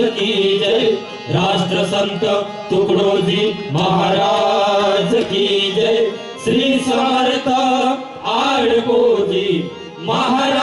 माणूस की जय। राष्ट्रसंत तुकडोजी महाराज की जय। श्री समर्थ आर जी महाराज